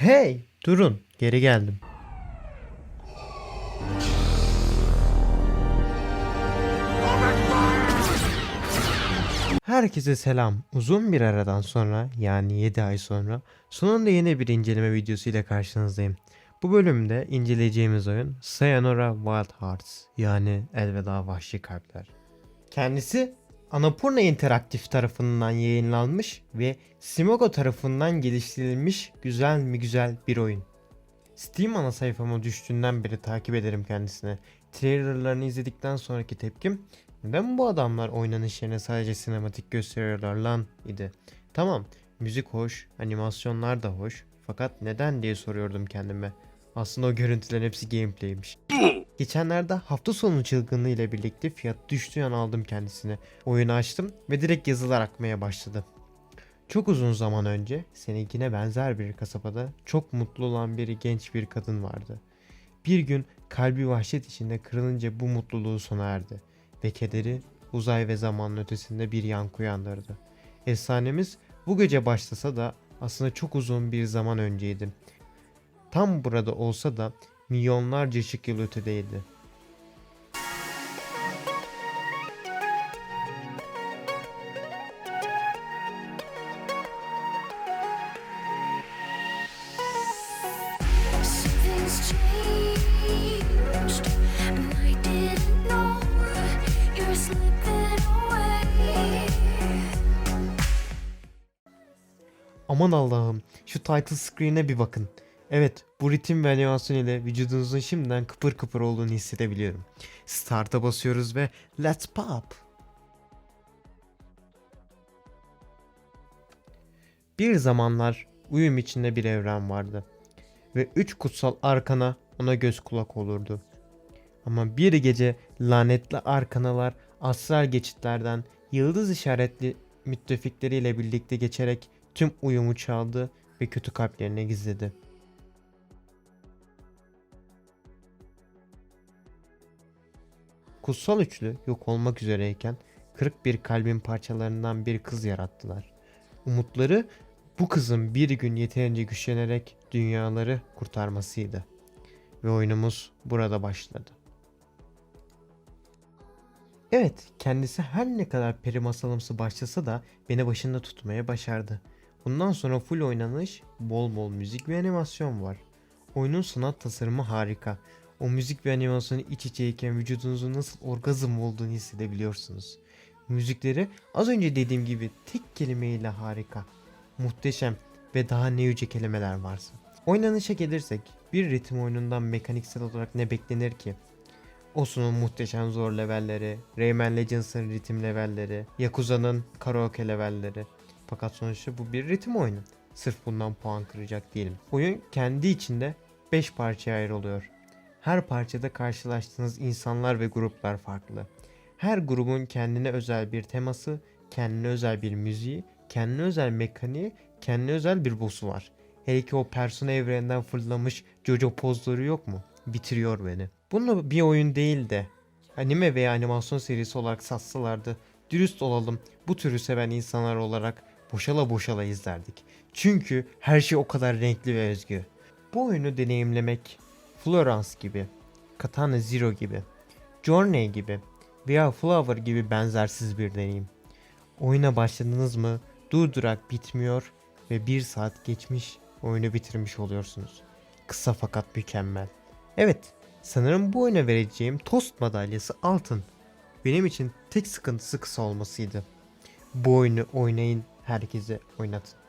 Hey, durun. Geri geldim. Herkese selam. Uzun bir aradan sonra yani 7 ay sonra sonunda yeni bir inceleme videosu ile karşınızdayım. Bu bölümde inceleyeceğimiz oyun Sayonara Wild Hearts yani Elveda Vahşi Kalpler. Kendisi Annapurna Interaktif tarafından yayınlanmış ve Simogo tarafından geliştirilmiş güzel mi güzel bir oyun. Steam ana sayfama düştüğünden beri takip ederim kendisini. Trailerlarını izledikten sonraki tepkim neden bu adamlar oynanış yerine sadece sinematik gösteriyorlar lan idi. Tamam müzik hoş, animasyonlar da hoş fakat neden diye soruyordum kendime. Aslında o görüntülerin hepsi gameplay'miş. Geçenlerde hafta sonu çılgınlığı ile birlikte fiyat düştüğü an aldım kendisini. Oyunu açtım ve direkt yazılar akmaya başladı. Çok uzun zaman önce seninkine benzer bir kasabada çok mutlu olan bir genç bir kadın vardı. Bir gün kalbi vahşet içinde kırılınca bu mutluluğu sona erdi ve kederi uzay ve zamanın ötesinde bir yankı uyandırdı. Efsanemiz bu gece başlasa da aslında çok uzun bir zaman önceydi. Tam burada olsa da milyonlarca ışık yıl ötedeydi. Aman Allah'ım şu title screen'e bir bakın. Evet bu ritim ve animasyon ile vücudunuzun şimdiden kıpır kıpır olduğunu hissedebiliyorum. Start'a basıyoruz ve let's pop. Bir zamanlar uyum içinde bir evren vardı. Ve üç kutsal arkana ona göz kulak olurdu. Ama bir gece lanetli arkanalar astral geçitlerden yıldız işaretli müttefikleriyle birlikte geçerek tüm uyumu çaldı ve kötü kalplerine gizledi. Kutsal üçlü yok olmak üzereyken kırık bir kalbin parçalarından bir kız yarattılar. Umutları bu kızın bir gün yeterince güçlenerek dünyaları kurtarmasıydı. Ve oyunumuz burada başladı. Evet, kendisi her ne kadar peri masalımsı başlasa da beni başında tutmaya başardı. Bundan sonra full oynanış, bol bol müzik ve animasyon var. Oyunun sanat tasarımı harika. O müzik ve animasyonu iç içeyken vücudunuzun nasıl orgazm olduğunu hissedebiliyorsunuz. Müzikleri az önce dediğim gibi tek kelimeyle harika. Muhteşem ve daha ne yüce kelimeler varsa. Oynanışa gelirsek bir ritim oyunundan mekaniksel olarak ne beklenir ki? Osu'nun muhteşem zor levelleri, Rayman Legends'ın ritim levelleri, Yakuza'nın karaoke levelleri. Fakat sonuçta bu bir ritim oyunu. Sırf bundan puan kıracak değilim. Oyun kendi içinde 5 parçaya ayrılıyor. Her parçada karşılaştığınız insanlar ve gruplar farklı. Her grubun kendine özel bir teması, kendine özel bir müziği, kendine özel mekaniği, kendine özel bir boss'u var. Hele ki o persona evreninden fırlamış Jojo pozları yok mu? Bitiriyor beni. Bunu bir oyun değil de anime veya animasyon serisi olarak satsalardı dürüst olalım bu türü seven insanlar olarak boşala boşala izlerdik. Çünkü her şey o kadar renkli ve özgü. Bu oyunu deneyimlemek Florence gibi, Katana Zero gibi, Journey gibi veya Flower gibi benzersiz bir deneyim. Oyuna başladınız mı durdurak bitmiyor ve bir saat geçmiş oyunu bitirmiş oluyorsunuz. Kısa fakat mükemmel. Evet, sanırım bu oyuna vereceğim tost madalyası altın. Benim için tek sıkıntısı kısa olmasıydı. Bu oyunu oynayın, herkese oynatın.